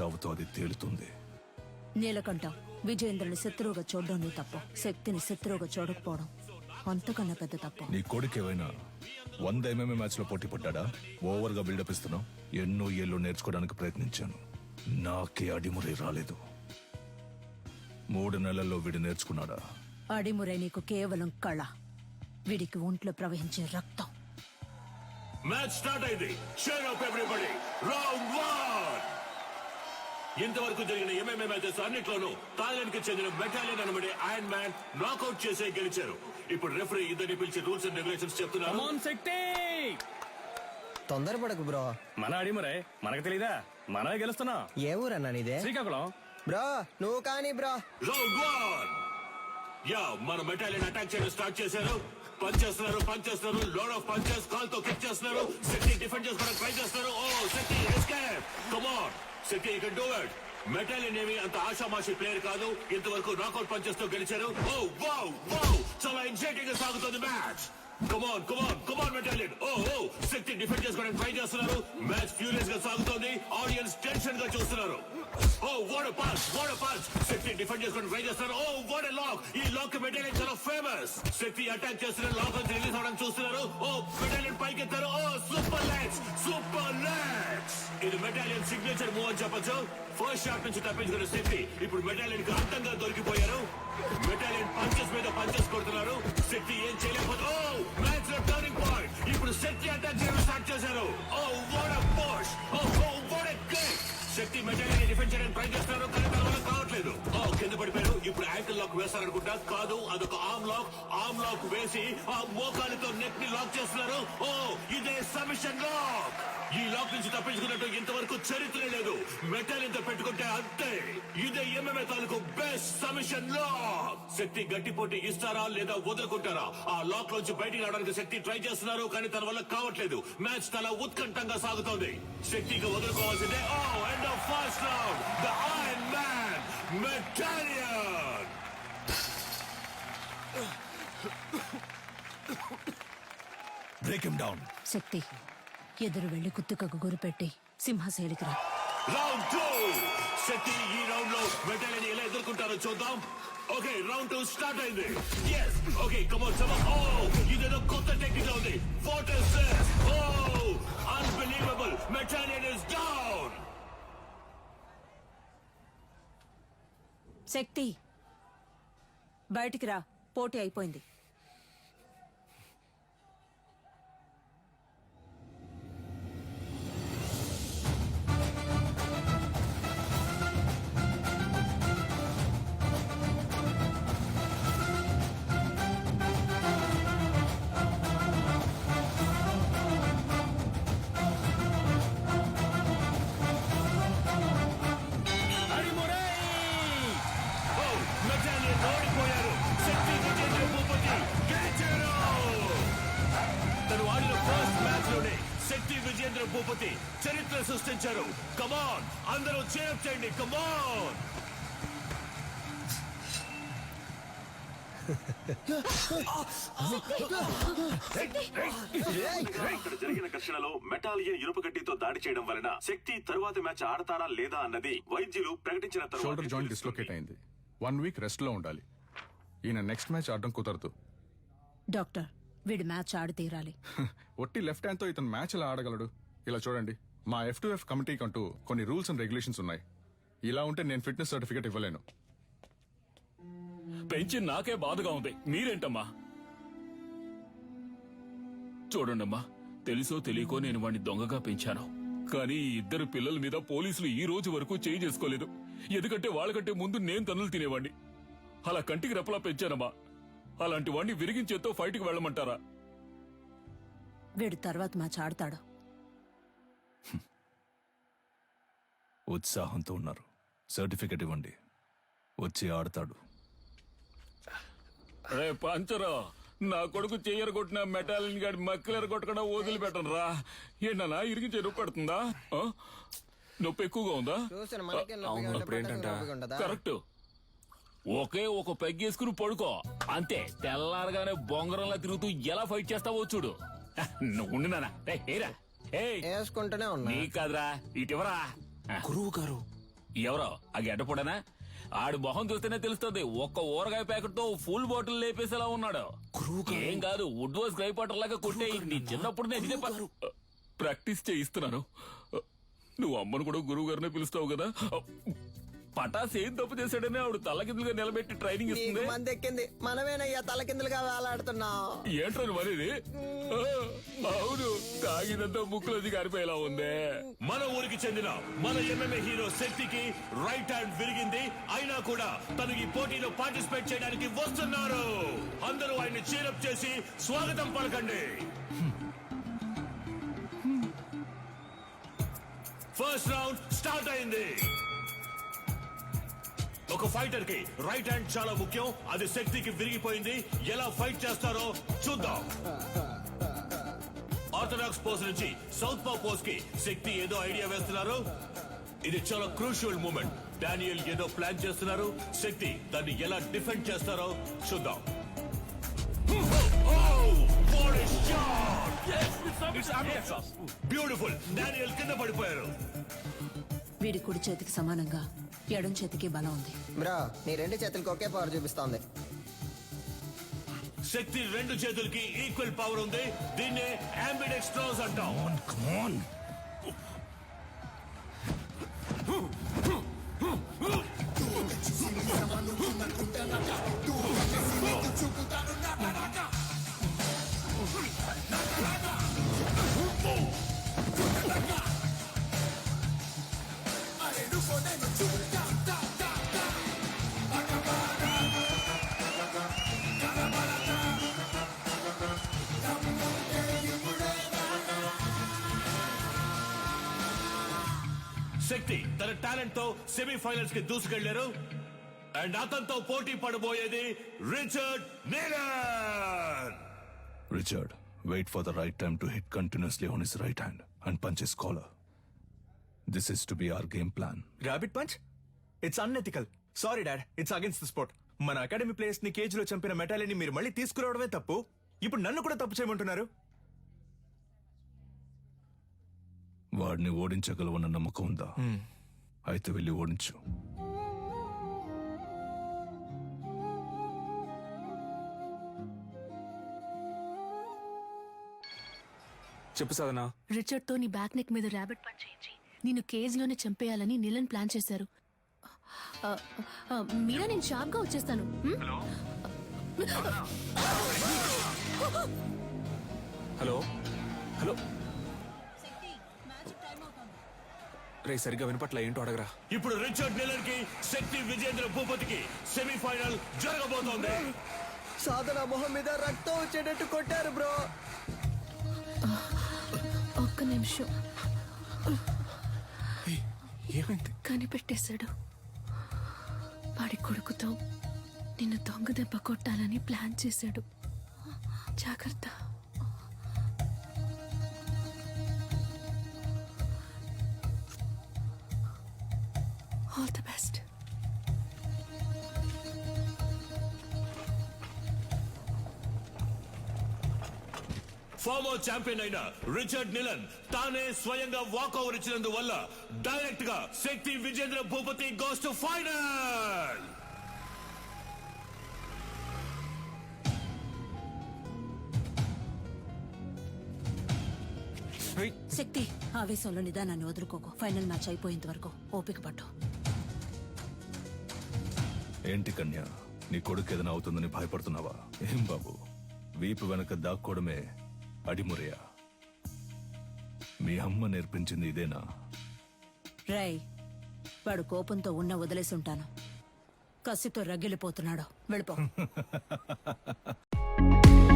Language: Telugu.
చావుతో అది తేలుతుంది. నీలకంఠం విజయేంద్రుని శత్రువుగా చూడడం నీ తప్పు. శక్తిని శత్రువుగా చూడకపోవడం అంతకన్నా పెద్ద తప్పు. నీ కొడుకు ఏమైనా వంద ఎంఎంఏ మ్యాచ్లో పోటీ పడ్డా ఓవర్గా బిల్డప్ ఇస్తున్నావు? ఎన్నో ఏళ్ళు నేర్చుకోవడానికి ప్రయత్నించాను. నాకే అడిమురి రాలేదు. మూడు నెలల్లో వీడు నేర్చుకున్నాడా? అడిమురై నీకు కేవలం కళ. వీడికి ఒంట్లో ప్రవహించే రక్తం. మ్యాచ్ స్టార్ట్ అయింది. Share up everybody round one ఇంతవరకు జరిగిన ఎంఎంఏ మ్యాచెస్ అన్నిట్లోనూ థాయిలాండ్కి చెందిన బెటాలియన్ అనబడే ఐరన్ మ్యాన్ నాకౌట్ చేసే గెలిచారు. ఇప్పుడు రెఫరీ ఇద్దరిని పిలిచి రూల్స్ అండ్ రెగ్యులేషన్స్ చెప్తున్నారు. తొందరపడకు బ్రో మన అడిమరే మనకు తెలీదా? మనమే గెలుస్తున్నాం. ఏ ఊరన్నా నీదే? శ్రీకాకుళం. బ్రో నువ్వు కానీ బ్రో రౌండ్ వన్ యా మన బెటాలియన్ అటాక్ చేయడం స్టార్ట్ చేశారు. పంచ్ చేస్తున్నారు పంచ్ చేస్తున్నారు. లోడ్ ఆఫ్ పంచెస్ కాల్తో కిక్ చేస్తున్నారు. శక్తి డిఫెండ్ చేసుకోవడానికి ట్రై చేస్తున్నారు. ఓ Shakti escape come on Shakti you can do it metal అనేవి అంత ఆషామాషి ప్లేయర్ కాదు. ఇంతవరకు నాకౌట్ పంచెస్తో గెలిచారు. ఓ వావ్ వావ్. చాలా ఎగ్జైటింగ్గా సాగుతుంది match. Come on come on come on Metalian ఓ ఓ శక్తి డిఫెండ్ చేసుకోవడానికి ట్రై చేస్తున్నారు. మ్యాచ్ ఫ్యూరియస్గా సాగుతోంది. ఆడియన్స్ టెన్షన్గా చూస్తున్నారు. ఓ what pass what pass Shakti defend చేసుకొని ట్రై చేస్తారు ఓ వాట్ లాక్ ఈ లాక్ మెటాలియన్ చాలా ఫేమస్ శక్తి అటాక్ చేస్తున్న లాక్ నుంచి రిలీజ్ అవడం చూస్తున్నారు. ఓ మెటాలియన్ పైకి ఎత్తారు ఓ సూపర్ లెగ్స్ సూపర్ లెగ్స్ ఇది మెటాలియన్ సిగ్నేచర్ మూవ్ అని చెప్పొచ్చు. ఫస్ట్ షాట్ నుంచి తప్పించుకున్న శక్తి. ఇప్పుడు మెటాలియన్కి అర్థంగా దొరికిపోయారు. మెటాలియన్ పంచెస్ మీద పంచెస్ కొడుతున్నారు. శక్తి ఏం చేయలేకపోతే ఓ మ్యాచ్లో టర్నింగ్ పాయింట్ ఇప్పుడు శక్తి అటాక్ చేయడం స్టార్ట్ చేశారు. ఓ లాక్ వేస్తారనుకుంటా కాదు అదొక ఆమ్ లాక్ ఆమ్ లాక్ వేసి ఆ మోకాలితో నెక్ని లాక్ చేస్తున్నారు. ఓ ఇదే సమిషన్ లాక్ ఈ లాక్ నుంచి తప్పించుకున్నట్టు ఇంతవరకు చరిత్ర లేదు. మెటల్ ఇంత పెట్టుకుంటే అంతే. ఇదే ఎంఎంఏ తాలూకు బెస్ట్ సమిషన్ లాక్ శక్తి గట్టి పోటీ ఇస్తారా లేదా వదులుకుంటారా? ఆ లాక్ నుంచి బయటికి రావడానికి శక్తి ట్రై చేస్తున్నారు కానీ తన వల్ల కావట్లేదు. మ్యాచ్ చాలా ఉత్కంఠంగా సాగుతోంది. శక్తికి వదులుకోవాల్సిందే. ఓ end of first round the iron man Metalian break him down Shakti ఎదురు వెళ్ళి కుత్తుకకు గురిపెట్టి సింహశైలికి రా. రౌండ్ టూ శక్తి ఈ రౌండ్లో మెటాలియన్ ఎలా ఎదుర్కొంటారో చూద్దాం. ఓకే రౌండ్ టూ స్టార్ట్ అయింది. ఎస్ ఓకే కమోన్ సమ ఓ ఇదేదో కొత్త టెక్నిక్ ఉంది. What is this oh unbelievable Metalian is down Shakti బయటికి రా. పోటీ అయిపోయింది. సృష్టించారు కమాన్ అందరూ చేర్ చేయండి. కమాన్ ఇక్కడ జరిగిన ఘర్షణలో మెటాలియన్ ఇనుప గడ్డితో దాడి చేయడం వలన శక్తి తరువాత మ్యాచ్ ఆడతారా లేదా అన్నది వైద్యులు ప్రకటించిన షోల్డర్ జాయింట్ తరువాత డిస్లోకేట్ అయింది. వన్ వీక్ రెస్ట్లో ఉండాలి. ఈయన నెక్స్ట్ మ్యాచ్ ఆడడం కుదరదు. డాక్టర్ వీడి మ్యాచ్ ఆడి తీరాలి ఒట్టి లెఫ్ట్ హ్యాండ్తో ఇతను మ్యాచ్ ఎలా ఆడగలడు? ఇలా చూడండి. మా ఎఫ్ టు ఎఫ్ కమిటీకి అంటూ కొన్ని రూల్స్ అండ్ రెగ్యులేషన్స్ ఉన్నాయి. ఇలా ఉంటే నేను ఫిట్నెస్ సర్టిఫికేట్ ఇవ్వలేను. పెంచి నాకే బాధగా ఉంది. మీరేంటమ్మా? చూడండమ్మా తెలుసో తెలియకో నేను వాడిని దొంగగా పెంచాను. కానీ ఈ ఇద్దరు పిల్లల మీద పోలీసులు ఈ రోజు వరకు చేయి చేసుకోలేదు. ఎందుకంటే వాళ్ళకంటే ముందు నేను తన్నులు తినేవాడిని అలా కంటికి రెప్పలా పెంచానమ్మా. అలాంటి వాడిని విరిగించేతో ఫైట్కి వెళ్ళమంటారా? వీడు తర్వాత మ్యాచ్ ఆడతాడు ఉత్సాహంతో ఉన్నారు. సర్టిఫికెట్ ఇవ్వండి. వచ్చి ఆడతాడు. రే పంచరా నా కొడుకు చెయ్యరు కొట్టిన మెటాలిన్ గాడి మక్కలేరు కొట్టకుండా వదిలిపెట్టను రా ఏంటన్నా ఇరిగించే నొప్పి పెడుతుందా? నొప్పి ఎక్కువగా ఉందా? కరెక్ట్. ఒకే ఒక పెగ్గేసుకుని పడుకో. అంతే తెల్లారగానే బొంగరంలా తిరుగుతూ ఎలా ఫైట్ చేస్తావో చూడు. నువ్వు ఉండు నాన్న. రేయ్, ఏరా ఏయ్. వేసుకుంటూనే ఉన్నా. నీ కాదురా ఇటివరా గురువు గారు ఎవరో? ఆ గడ్డపొడనా ఆడి మొహం చూస్తేనే తెలుస్తుంది. ఒక్క ఊరగాయ ప్యాకెట్తో ఫుల్ బాటిల్ లేపేసేలా ఉన్నాడు. ఏం కాదు వుడ్ వాస్ గ్రై పాటర్ లాగా కొట్టే నీ చిన్నప్పుడు నేను ఇదే ప- ప్రాక్టీస్ చేయిస్తున్నాను. నువ్వు అమ్మను కూడా గురువు గారినే పిలుస్తావు కదా? పటాస్ ఏం తప్పు చేశాడని ఆవిడ తల్లకిందులుగా నిలబెట్టి ట్రైనింగ్ ఇస్తుంది? మంది ఎక్కింది మనమేనయ్యా తలకిందులుగా వేలాడుతున్నావు ఏంట్రా మరిది అవును తాగినంత ముక్కులోది కారిపోయేలా ఉందే. మన ఊరికి చెందిన మన ఎంఎంఏ హీరో శక్తికి రైట్ హ్యాండ్ విరిగింది. అయినా కూడా తను ఈ పోటీలో పార్టిసిపేట్ చేయడానికి వస్తున్నారు. అందరూ ఆయన్ని చీరప్ చేసి స్వాగతం పలకండి. ఫస్ట్ రౌండ్ స్టార్ట్ అయింది. ఒక ఫైటర్కి రైట్ హ్యాండ్ చాలా ముఖ్యం. అది శక్తికి విరిగిపోయింది. ఎలా ఫైట్ చేస్తారో చూద్దాం. ఆర్థడాక్స్ పోస్ నుంచి సౌత్ పా పోస్కి శక్తి ఏదో ఐడియా వేస్తున్నారు. ఇది చాలా క్రూషియల్ మూమెంట్ డానియల్ ఏదో ప్లాన్ చేస్తున్నారు. శక్తి దాన్ని ఎలా డిఫెండ్ చేస్తారో చూద్దాం. బ్యూటిఫుల్ డానియల్ కింద పడిపోయారు. వీడి కుడి చేతికి సమానంగా ఎడం చేతికి బలం ఉంది. బ్రో నీ రెండు చేతులకి ఒకే పవర్ చూపిస్తోంది. శక్తి రెండు చేతులకి ఈక్వల్ పవర్ ఉంది. దీన్నే అంబిడెక్స్ట్రోస్ అంటాం. శక్తి తన టాలెంట్తో సెమీఫైనల్స్కి దూసుకెళ్ళారు. అండ్ అతనితో పోటీ పడబోయేది Richard Neelan! Richard, wait for the right time to hit continuously on his right hand and punch his collar. This is to be our game plan. Rabbit punch it's unethical sorry dad it's against the sport మన అకాడమీ ప్లేయర్స్ని కేజ్లో చంపిన మెటాలిని మీరు మళ్ళీ తీసుకురావడమే తప్పు. ఇప్పుడు నన్ను కూడా తప్పు చేయమంటున్నారు. వాడిని ఓడించగలవన్న నమ్మకం ఉందా? అయితే వెళ్ళి ఓడించు. చెప్పు సాధనా. రిచర్డ్తో నీ బ్యాక్ నెక్ మీద ర్యాబిట్ పంచ్ చేయించి నిన్ను కేజ్లోనే చంపేయాలని నిలన్ ప్లాన్ చేశారు. ఆ, ఆ, మీరా నేను షార్ప్గా వచ్చేస్తాను. హ్మ్? హలో? హలో? రే సరిగ్గా వినపట్ల ఏంటో అడగరా. ఇప్పుడు రిచర్డ్ నీలన్కి శక్తి విజేంద్ర భూపతికి సెమీఫైనల్ జరగబోతోంది. సాధన మొహం మీద రక్తం వచ్చేటట్టు కొట్టారు బ్రో. ఒక్క నిమిషం. ఏమైంది? కనిపెట్టేశాడు. వాడి కొడుకుతో నిన్ను దొంగ దెబ్బ కొట్టాలని ప్లాన్ చేశాడు. జాగ్రత్త. All the best former champion అయిన రిచర్డ్ నిలన్ తానే స్వయంగా వాక్ ఓవర్ ఇచ్చినందువల్ల డైరెక్ట్గా Shakti Vijendra Bhupathi goes to final Shakti ఆవేశంలో నిదానాన్ని వదులుకోకు. ఫైనల్ మ్యాచ్ అయిపోయేంత వరకు ఓపిక పట్టు. ఏంటి కన్య? నీ కొడుకు ఏదైనా అవుతుందని భయపడుతున్నావా? ఏం బాబు? వీపు వెనక దాక్కోవడమే అడిమురయా మీ అమ్మ నేర్పించింది ఇదేనా? రై వాడు కోపంతో ఉన్న వదిలేసి ఉంటాను. కసితో రగిలిపోతున్నాడు. వెళ్ళిపో.